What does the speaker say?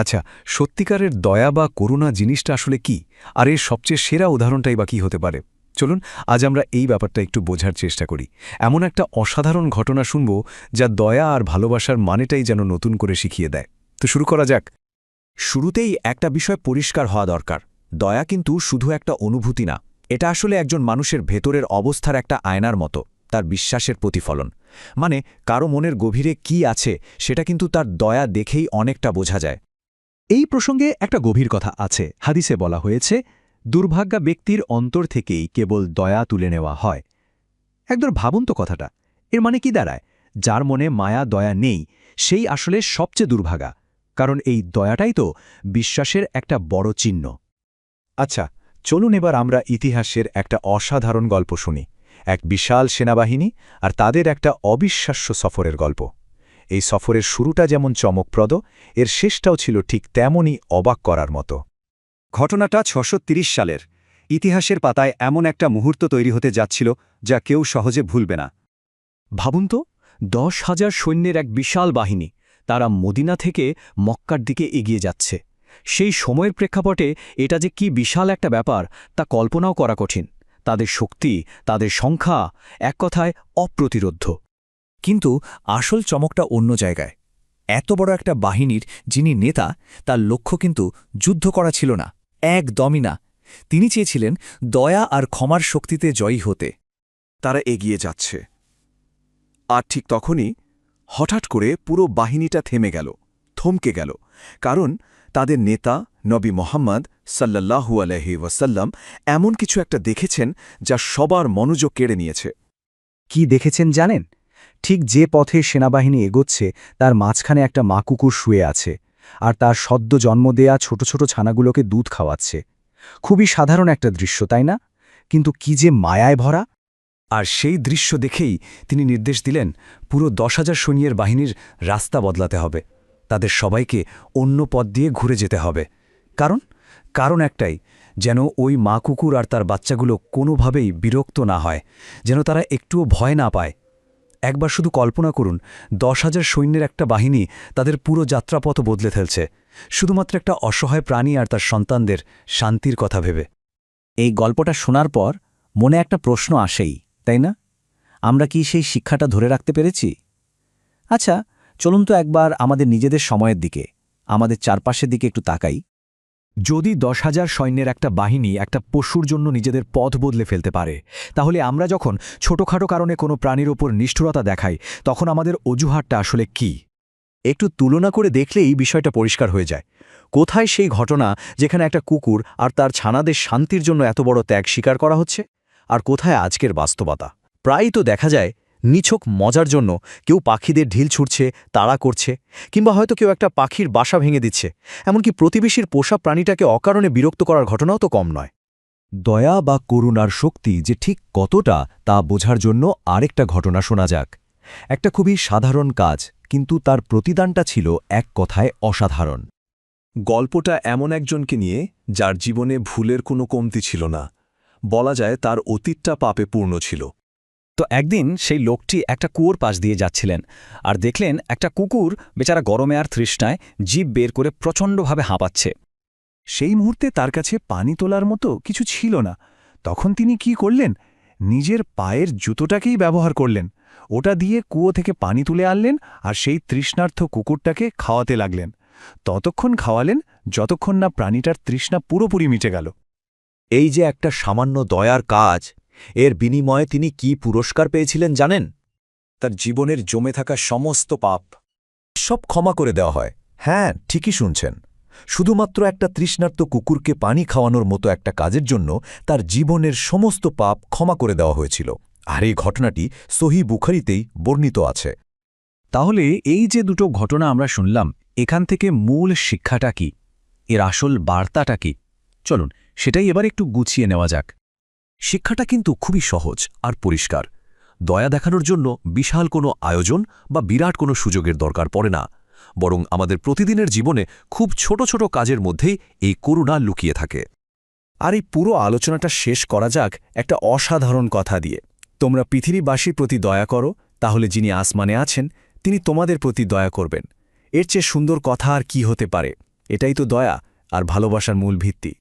আচ্ছা সত্যিকারের দয়া বা করুণা জিনিসটা আসলে কি? আর এর সবচেয়ে সেরা উদাহরণটাই বা কী হতে পারে? চলুন, আজ আমরা এই ব্যাপারটা একটু বোঝার চেষ্টা করি। এমন একটা অসাধারণ ঘটনা শুনব যা দয়া আর ভালোবাসার মানেটাই যেন নতুন করে শিখিয়ে দেয়। তো শুরু করা যাক। শুরুতেই একটা বিষয় পরিষ্কার হওয়া দরকার। দয়া কিন্তু শুধু একটা অনুভূতি না, এটা আসলে একজন মানুষের ভেতরের অবস্থার একটা আয়নার মতো, তার বিশ্বাসের প্রতিফলন। মানে কারও মনের গভীরে কি আছে, সেটা কিন্তু তার দয়া দেখেই অনেকটা বোঝা যায়। এই প্রসঙ্গে একটা গভীর কথা আছে। হাদিসে বলা হয়েছে, দুর্ভাগ্যা ব্যক্তির অন্তর থেকেই কেবল দয়া তুলে নেওয়া হয়। একদর ভাবুন তো কথাটা। এর মানে কি দাঁড়ায়? যার মনে মায়া, দয়া নেই, সেই আসলে সবচেয়ে দুর্ভাগা। কারণ এই দয়াটাই তো বিশ্বাসের একটা বড় চিহ্ন। আচ্ছা চলুন এবার আমরা ইতিহাসের একটা অসাধারণ গল্প শুনি। এক বিশাল সেনাবাহিনী আর তাদের একটা অবিশ্বাস্য সফরের গল্প। এই সফরের শুরুটা যেমন চমকপ্রদ এর শেষটাও ছিল ঠিক তেমনই অবাক করার মতো। ঘটনাটা ছশো সালের। ইতিহাসের পাতায় এমন একটা মুহূর্ত তৈরি হতে যাচ্ছিল যা কেউ সহজে ভুলবে না। ভাবুন তো দশ হাজার সৈন্যের এক বিশাল বাহিনী তারা মদিনা থেকে মক্কার দিকে এগিয়ে যাচ্ছে। সেই সময়ের প্রেক্ষাপটে এটা যে কি বিশাল একটা ব্যাপার তা কল্পনাও করা কঠিন। তাদের শক্তি তাদের সংখ্যা এক কথায় অপ্রতিরোধ্য। কিন্তু আসল চমকটা অন্য জায়গায়। এত বড় একটা বাহিনীর যিনি নেতা, তার লক্ষ্য কিন্তু যুদ্ধ করা ছিল না, একদমই না। তিনি চেয়েছিলেন দয়া আর ক্ষমার শক্তিতে জয়ী হতে। তারা এগিয়ে যাচ্ছে। আর ঠিক তখনই হঠাৎ করে পুরো বাহিনীটা থেমে গেল, থমকে গেল। কারণ তাদের নেতা নবী মোহাম্মদ সাল্লাহু আলহি ওয়াসাল্লাম এমন কিছু একটা দেখেছেন যা সবার মনোযোগ কেড়ে নিয়েছে। কি দেখেছেন জানেন? ঠিক যে পথে সেনাবাহিনী এগোচ্ছে, তার মাঝখানে একটা মা কুকুর শুয়ে আছে আর তার সদ্য জন্ম দেয়া ছোট ছোট ছানাগুলোকে দুধ খাওয়াচ্ছে। খুবই সাধারণ একটা দৃশ্য, তাই না? কিন্তু কি যে মায়ায় ভরা! আর সেই দৃশ্য দেখেই তিনি নির্দেশ দিলেন, পুরো দশ হাজার সৈন্যের বাহিনীর রাস্তা বদলাতে হবে। তাদের সবাইকে অন্য পথ দিয়ে ঘুরে যেতে হবে। কারণ? কারণ একটাই, যেন ওই মা কুকুর আর তার বাচ্চাগুলো কোনোভাবেই বিরক্ত না হয়, যেন তারা একটুও ভয় না পায়। একবার শুধু কল্পনা করুন, দশ হাজার সৈন্যের একটা বাহিনী তাদের পুরো যাত্রাপথ বদলে ফেলছে। শুধুমাত্র একটা অসহায় প্রাণী আর তার সন্তানদের শান্তির কথা ভেবে। এই গল্পটা শোনার পর মনে একটা প্রশ্ন আসেই, তাই না? আমরা কি সেই শিক্ষাটা ধরে রাখতে পেরেছি? আচ্ছা চলুন তো একবার আমাদের নিজেদের সময়ের দিকে, আমাদের চারপাশের দিকে একটু তাকাই। যদি দশ হাজার সৈন্যের একটা বাহিনী একটা পশুর জন্য নিজেদের পথ বদলে ফেলতে পারে, তাহলে আমরা যখন ছোটখাটো কারণে কোনো প্রাণীর ওপর নিষ্ঠুরতা দেখাই, তখন আমাদের অজুহাতটা আসলে কি? একটু তুলনা করে দেখলেই বিষয়টা পরিষ্কার হয়ে যায়। কোথায় সেই ঘটনা যেখানে একটা কুকুর আর তার ছানাদের শান্তির জন্য এত বড় ত্যাগ স্বীকার করা হচ্ছে? আর কোথায় আজকের বাস্তবতা? প্রায়ই তো দেখা যায় নিছক মজার জন্য কেউ পাখিদের ঢিল ছুটছে, তাড়া করছে, কিংবা হয়তো কেউ একটা পাখির বাসা ভেঙে দিচ্ছে। এমনকি প্রতিবেশীর পোষা প্রাণীটাকে অকারণে বিরক্ত করার ঘটনাও তো কম নয়। দয়া বা করুণার শক্তি যে ঠিক কতটা তা বোঝার জন্য আরেকটা ঘটনা শোনা যাক। একটা খুবই সাধারণ কাজ, কিন্তু তার প্রতিদানটা ছিল এক কথায় অসাধারণ। গল্পটা এমন একজনকে নিয়ে যার জীবনে ভুলের কোনো কমতি ছিল না। বলা যায় তার অতীতটা পাপে পূর্ণ ছিল। তো একদিন সেই লোকটি একটা কুয়োর পাশ দিয়ে যাচ্ছিলেন আর দেখলেন একটা কুকুর বেচারা গরমে আর তৃষ্ণায় জীব বের করে প্রচণ্ডভাবে হাঁপাচ্ছে। সেই মুহূর্তে তার কাছে পানি তোলার মতো কিছু ছিল না। তখন তিনি কি করলেন? নিজের পায়ের জুতোটাকেই ব্যবহার করলেন। ওটা দিয়ে কুয়ো থেকে পানি তুলে আনলেন আর সেই তৃষ্ণার্থ কুকুরটাকে খাওয়াতে লাগলেন। ততক্ষণ খাওয়ালেন যতক্ষণ না প্রাণীটার তৃষ্ণা পুরোপুরি মিটে গেল। এই যে একটা সামান্য দয়ার কাজ এর বিনিময়ে তিনি কি পুরস্কার পেয়েছিলেন জানেন? তার জীবনের জমে থাকা সমস্ত পাপ সব ক্ষমা করে দেওয়া হয়। হ্যাঁ ঠিকই শুনছেন। শুধুমাত্র একটা তৃষ্ণার্ত কুকুরকে পানি খাওয়ানোর মতো একটা কাজের জন্য তার জীবনের সমস্ত পাপ ক্ষমা করে দেওয়া হয়েছিল। আর এই ঘটনাটি সহি বুখারিতেই বর্ণিত আছে। তাহলে এই যে দুটো ঘটনা আমরা শুনলাম, এখান থেকে মূল শিক্ষাটা কি? এর আসল বার্তাটা কি? চলুন, সেটাই এবার একটু গুছিয়ে নেওয়া যাক। শিক্ষাটা কিন্তু খুবই সহজ আর পরিষ্কার। দয়া দেখানোর জন্য বিশাল কোনো আয়োজন বা বিরাট কোনো সুযোগের দরকার পড়ে না। বরং আমাদের প্রতিদিনের জীবনে খুব ছোট ছোট কাজের মধ্যেই এই করুণা লুকিয়ে থাকে। আর এই পুরো আলোচনাটা শেষ করা যাক একটা অসাধারণ কথা দিয়ে। তোমরা পৃথিবীবাসীর প্রতি দয়া করো, তাহলে যিনি আসমানে আছেন, তিনি তোমাদের প্রতি দয়া করবেন। এর চেয়ে সুন্দর কথা আর কি হতে পারে? এটাই তো দয়া আর ভালোবাসার মূল ভিত্তি।